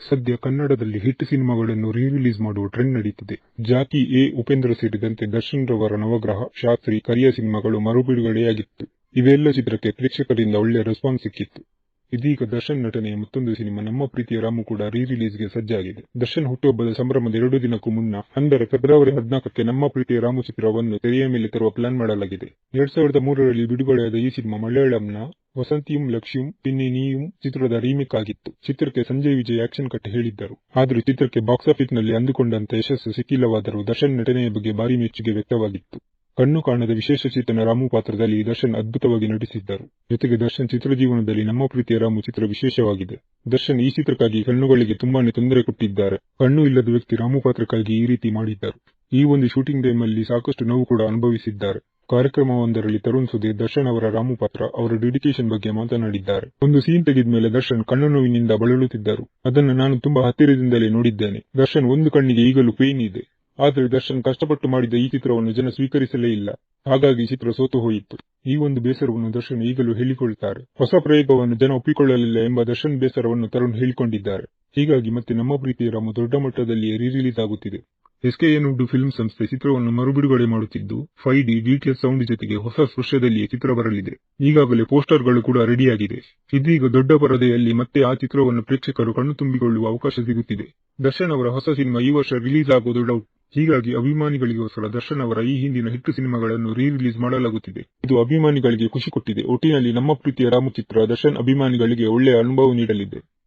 ಸದ್ಯ ಕನ್ನಡದಲ್ಲಿ ಹಿಟ್ ಸಿನಿಮಾಗಳನ್ನು ರೀ-ರಿಲೀಸ್ ಮಾಡುವ ಟ್ರೆಂಡ್ ನಡೀತಿದೆ. ಜಾಕಿ ಎ ಉಪೇಂದ್ರ ಸೇರಿದಂತೆ ದರ್ಶನ್ ರವರ ನವಗ್ರಹ, ಶಾಸ್ತ್ರಿ, ಕರಿಯ ಸಿನಿಮಾಗಳು ಮರುಬಿಡುಗಡೆಯಾಗಿತ್ತು. ಇವೆಲ್ಲ ಚಿತ್ರಕ್ಕೆ ಪ್ರೇಕ್ಷಕರಿಂದ ಒಳ್ಳೆ ರೆಸ್ಪಾನ್ಸ್ ಸಿಕ್ಕಿತ್ತು. ಇದೀಗ ದರ್ಶನ್ ನಟನೆಯ ಮತ್ತೊಂದು ಸಿನಿಮಾ ನಮ್ಮ ಪ್ರೀತಿಯ ರಾಮು ಕೂಡ ರೀ-ರಿಲೀಸ್ಗೆ ಸಜ್ಜಾಗಿದೆ. ದರ್ಶನ್ ಹುಟ್ಟುಹಬ್ಬದ ಸಂಭ್ರಮದ ಎರಡು ದಿನಕ್ಕೂ ಮುನ್ನ ಅಂದರೆ ಫೆಬ್ರವರಿ ಹದಿನಾಲ್ಕಕ್ಕೆ ನಮ್ಮ ಪ್ರೀತಿಯ ರಾಮು ಚಿತ್ರವನ್ನು ತೆರೆಯ ಮೇಲೆ ತರುವ ಪ್ಲಾನ್ ಮಾಡಲಾಗಿದೆ. ಎರಡ್ ಸಾವಿರದ ಮೂರರಲ್ಲಿ ಬಿಡುಗಡೆಯಾದ ಈ ಸಿನಿಮಾ ಮಲಯಾಳಂನ ವಸಂತಿಯುಂ ಲಕ್ಷ್ಯಂ ಪಿನ್ನಿ ನೀಯುಂ ಚಿತ್ರದ ರೀಮೇಕ್ ಆಗಿತ್ತು. ಚಿತ್ರಕ್ಕೆ ಸಂಜಯ್ ವಿಜಯ್ ಆಕ್ಷನ್ ಕಟ್ ಹೇಳಿದ್ದರು. ಆದರೂ ಚಿತ್ರಕ್ಕೆ ಬಾಕ್ಸ್ ಆಫೀಸ್ನಲ್ಲಿ ಅಂದುಕೊಂಡಂತ ಯಶಸ್ಸು ಸಿಕ್ಕಿಲ್ಲವಾದರೂ ದರ್ಶನ್ ನಟನೆಯ ಬಗ್ಗೆ ಭಾರಿ ಮೆಚ್ಚುಗೆ ವ್ಯಕ್ತವಾಗಿತ್ತು. ಕಣ್ಣು ಕಾಣದ ವಿಶೇಷ ಚೇತನ ರಾಮು ಪಾತ್ರದಲ್ಲಿ ದರ್ಶನ್ ಅದ್ಭುತವಾಗಿ ನಟಿಸಿದ್ದರು. ಜೊತೆಗೆ ದರ್ಶನ್ ಚಿತ್ರ ಜೀವನದಲ್ಲಿ ನಮ್ಮ ಪ್ರೀತಿಯ ರಾಮು ಚಿತ್ರ ವಿಶೇಷವಾಗಿದೆ. ದರ್ಶನ್ ಈ ಚಿತ್ರಕ್ಕಾಗಿ ಕಣ್ಣುಗಳಿಗೆ ತುಂಬಾನೇ ತೊಂದರೆ ಕೊಟ್ಟಿದ್ದಾರೆ. ಕಣ್ಣು ಇಲ್ಲದ ವ್ಯಕ್ತಿ ರಾಮು ಪಾತ್ರಕ್ಕಾಗಿ ಈ ರೀತಿ ಮಾಡಿದ್ದರು. ಈ ಒಂದು ಶೂಟಿಂಗ್ ಟೈಮಲ್ಲಿ ಸಾಕಷ್ಟು ನೋವು ಕೂಡ ಅನುಭವಿಸಿದ್ದಾರೆ. ಕಾರ್ಯಕ್ರಮವೊಂದರಲ್ಲಿ ತರುಣ್ ಸುಧೀರ್ ದರ್ಶನ್ ಅವರ ರಾಮು ಪಾತ್ರ, ಅವರ ಡೆಡಿಕೇಶನ್ ಬಗ್ಗೆ ಮಾತನಾಡಿದ್ದಾರೆ. ಒಂದು ಸೀನ್ ತೆಗೆದ ಮೇಲೆ ದರ್ಶನ್ ಕಣ್ಣು ನೋವಿನಿಂದ ಬಳಲುತ್ತಿದ್ದರು. ಅದನ್ನು ನಾನು ತುಂಬಾ ಹತ್ತಿರದಿಂದಲೇ ನೋಡಿದ್ದೇನೆ. ದರ್ಶನ್ ಒಂದು ಕಣ್ಣಿಗೆ ಈಗಲೂ ಪೇನ್ ಇದೆ. ಆದರೆ ದರ್ಶನ್ ಕಷ್ಟಪಟ್ಟು ಮಾಡಿದ ಈ ಚಿತ್ರವನ್ನು ಜನ ಸ್ವೀಕರಿಸಲೇ ಇಲ್ಲ. ಹಾಗಾಗಿ ಚಿತ್ರ ಸೋತು ಹೋಯಿತು. ಈ ಒಂದು ಬೇಸರವನ್ನು ದರ್ಶನ್ ಈಗಲೂ ಹೇಳಿಕೊಳ್ಳುತ್ತಾರೆ ಹೊಸ ಪ್ರಯೋಗವನ್ನು ಜನ ಒಪ್ಪಿಕೊಳ್ಳಲಿಲ್ಲ ಎಂಬ ದರ್ಶನ್ ಬೇಸರವನ್ನು ತರುಣ್ ಹೇಳಿಕೊಂಡಿದ್ದಾರೆ. ಹೀಗಾಗಿ ಮತ್ತೆ ನಮ್ಮ ಪ್ರೀತಿಯ ರಾಮ ದೊಡ್ಡ ಮಟ್ಟದಲ್ಲಿಯೇ ಆಗುತ್ತಿದೆ. ಎಸ್ಕೆಎನ್ ಉಡ್ ಫಿಲ್ಮ್ ಸಂಸ್ಥೆ ಚಿತ್ರವನ್ನು ಮರುಬಿಡುಗಡೆ ಮಾಡುತ್ತಿದ್ದು, ಫೈ ಡಿ, ಡಿಟಿಎಸ್ ಸೌಂಡ್ ಜೊತೆಗೆ ಹೊಸ ಸ್ಪೃಶ್ಯದಲ್ಲಿಯೇ ಚಿತ್ರ ಬರಲಿದೆ. ಈಗಾಗಲೇ ಪೋಸ್ಟರ್ಗಳು ಕೂಡ ರೆಡಿಯಾಗಿದೆ. ಇದೀಗ ದೊಡ್ಡ ಪರದೆಯಲ್ಲಿ ಮತ್ತೆ ಆ ಚಿತ್ರವನ್ನು ಪ್ರೇಕ್ಷಕರು ಕಣ್ಣು ತುಂಬಿಕೊಳ್ಳುವ ಅವಕಾಶ ಸಿಗುತ್ತಿದೆ. ದರ್ಶನ್ ಅವರ ಹೊಸ ಸಿನಿಮಾ ಈ ವರ್ಷ ರಿಲೀಸ್ ಆಗೋದು ಡೌಟ್. ಹೀಗಾಗಿ ಅಭಿಮಾನಿಗಳಿಗೋಸ್ಕರ ದರ್ಶನ್ ಅವರ ಈ ಹಿಂದಿನ ಹಿಟ್ಟು ಸಿನಿಮಾಗಳನ್ನು ರೀ-ರಿಲೀಸ್ ಮಾಡಲಾಗುತ್ತಿದೆ. ಇದು ಅಭಿಮಾನಿಗಳಿಗೆ ಖುಷಿ ಕೊಟ್ಟಿದೆ. ಒಟ್ಟಿನಲ್ಲಿ ನಮ್ಮ ಪ್ರೀತಿಯ ರಾಮು ಚಿತ್ರ ದರ್ಶನ್ ಅಭಿಮಾನಿಗಳಿಗೆ ಒಳ್ಳೆಯ ಅನುಭವ ನೀಡಲಿದೆ.